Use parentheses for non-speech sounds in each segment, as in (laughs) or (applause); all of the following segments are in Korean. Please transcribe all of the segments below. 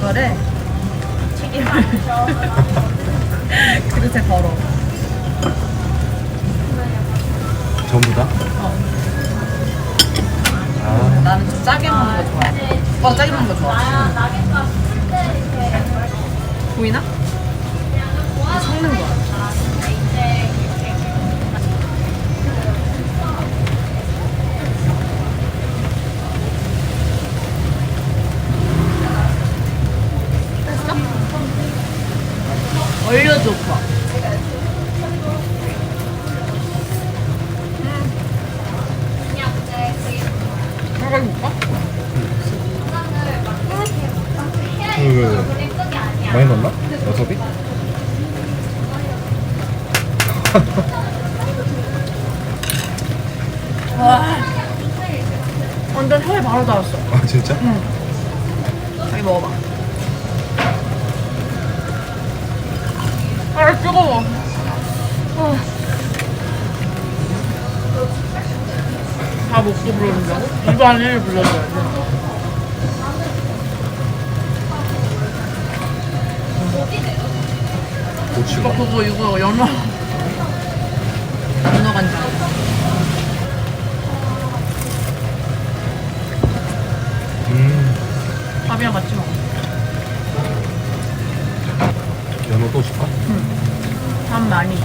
이거를 튀김을 (laughs) 그릇에 걸어. 전부 다? 아, 나는 좀 짜게 먹는 거 좋아해. 오빠도 짜게 먹는 거 좋아. 보이나? 이거 섞는 거야. 됐어? 얼려줘, 오빠. 이거 볼까? 그 많이 넣나? 와사비? (laughs) 와. 완전 혀에 바로 닿았어. 아 진짜? 자기 먹어봐. 아, 뜨거워. 아. 다 먹고 부르 는다고? 입 안에 불러줘야 돼. 고추가 그거 이거 연어. 연어 간장. 음 밥이랑 같이 먹어. 연어 또 줄까? 밥 많이.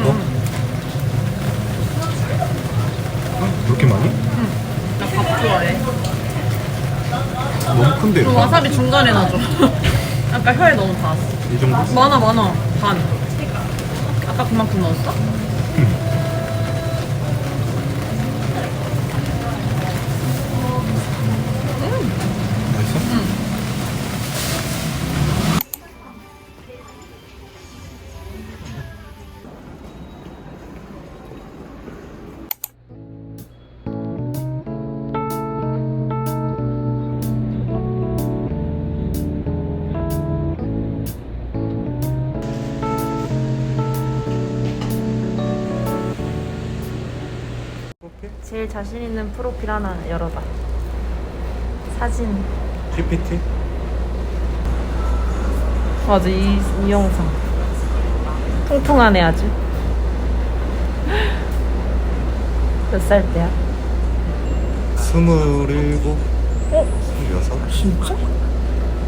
어? 어? 그렇게 많이? 나 밥 좋아해. 너무 큰데 그 이거 와사비 중간에 놔줘. (laughs) 아까 혀에 너무 닿았어. 이 정도? 많아 많아 반 아까 그만큼 넣었어? 제일 자신 있는 프로필 하나 열어봐. 사진. PPT? 맞아, 이, 이 영상. 통통하네, 아주. 몇 살 때야? 스물일곱? 어? 스물여섯? 진짜?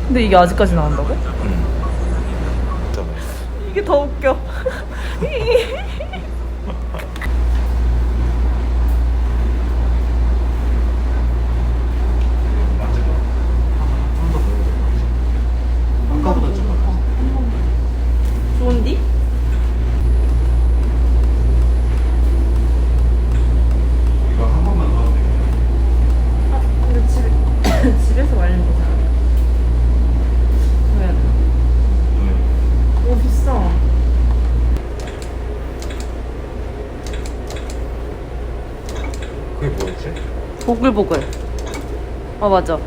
근데 이게 아직까지 나온다고? 응 진짜 이게 더 웃겨. (laughs) 아까보다 좀 좋은디? 이거 한 번만 더 하면 되겠네 아, 근데 집, 집에서 말리는 거잖아. 왜? 너무 비싸. 그게 뭐였지? 보글보글. 어, 맞아.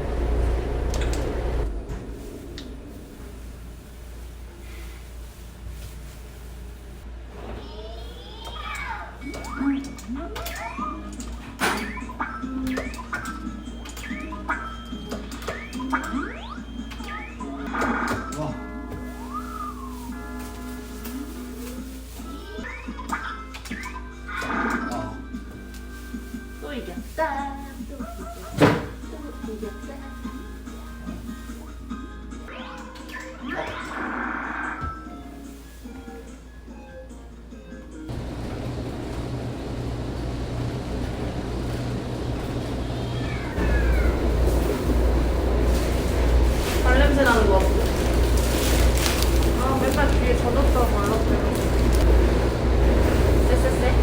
나는 거 같아. 아, 맨날 뒤에 젖었다고 말랐어요. 쎄쎄쎄.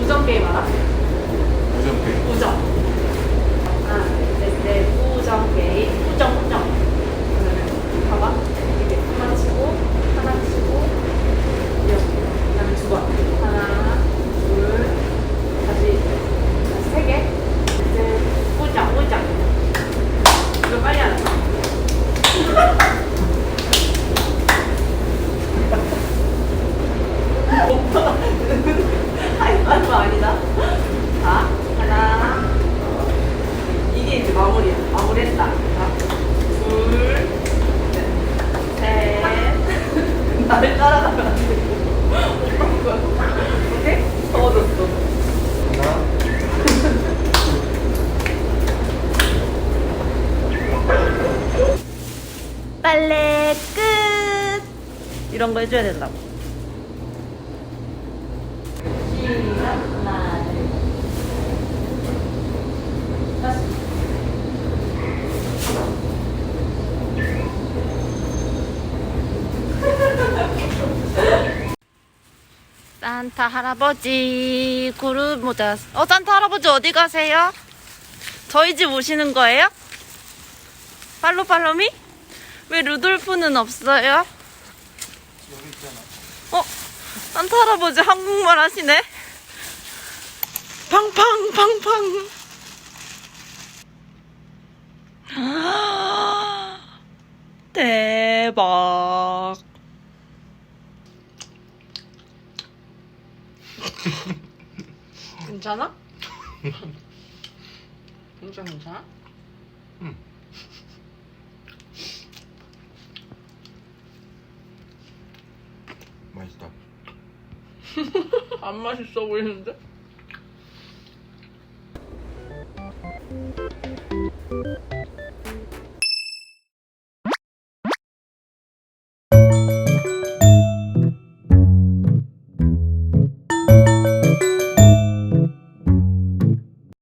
우정 게임 알아? 요즘 그 우정. 하나, 둘, 셋, 우정 게임. 우정, 우정. 그러면 봐봐. 이렇게 한번 치고, 하나 치고, 이렇게. 그 다음에 두 번. 하나, 둘, 다시, 다시 세 개. 셋, 우정, 우정. 이렇게 마무리야. 마무리했다. 자, 둘, 셋, 셋. 나를 따라가면 안 되고. 오케이? 더워졌어. 하나. 빨래 끝. 이런 거 해줘야 된다고. 산타 할아버지 구름 모자. 어 산타 할아버지 어디 가세요? 저희 집 오시는 거예요? 팔로 팔로미? 왜 루돌프는 없어요? 어? 산타 할아버지 한국말 하시네? 팡팡 팡팡 아, 대박 (laughs) 괜찮아? 진짜 (laughs) 괜찮아? 맛 안 맛있어 보이는데?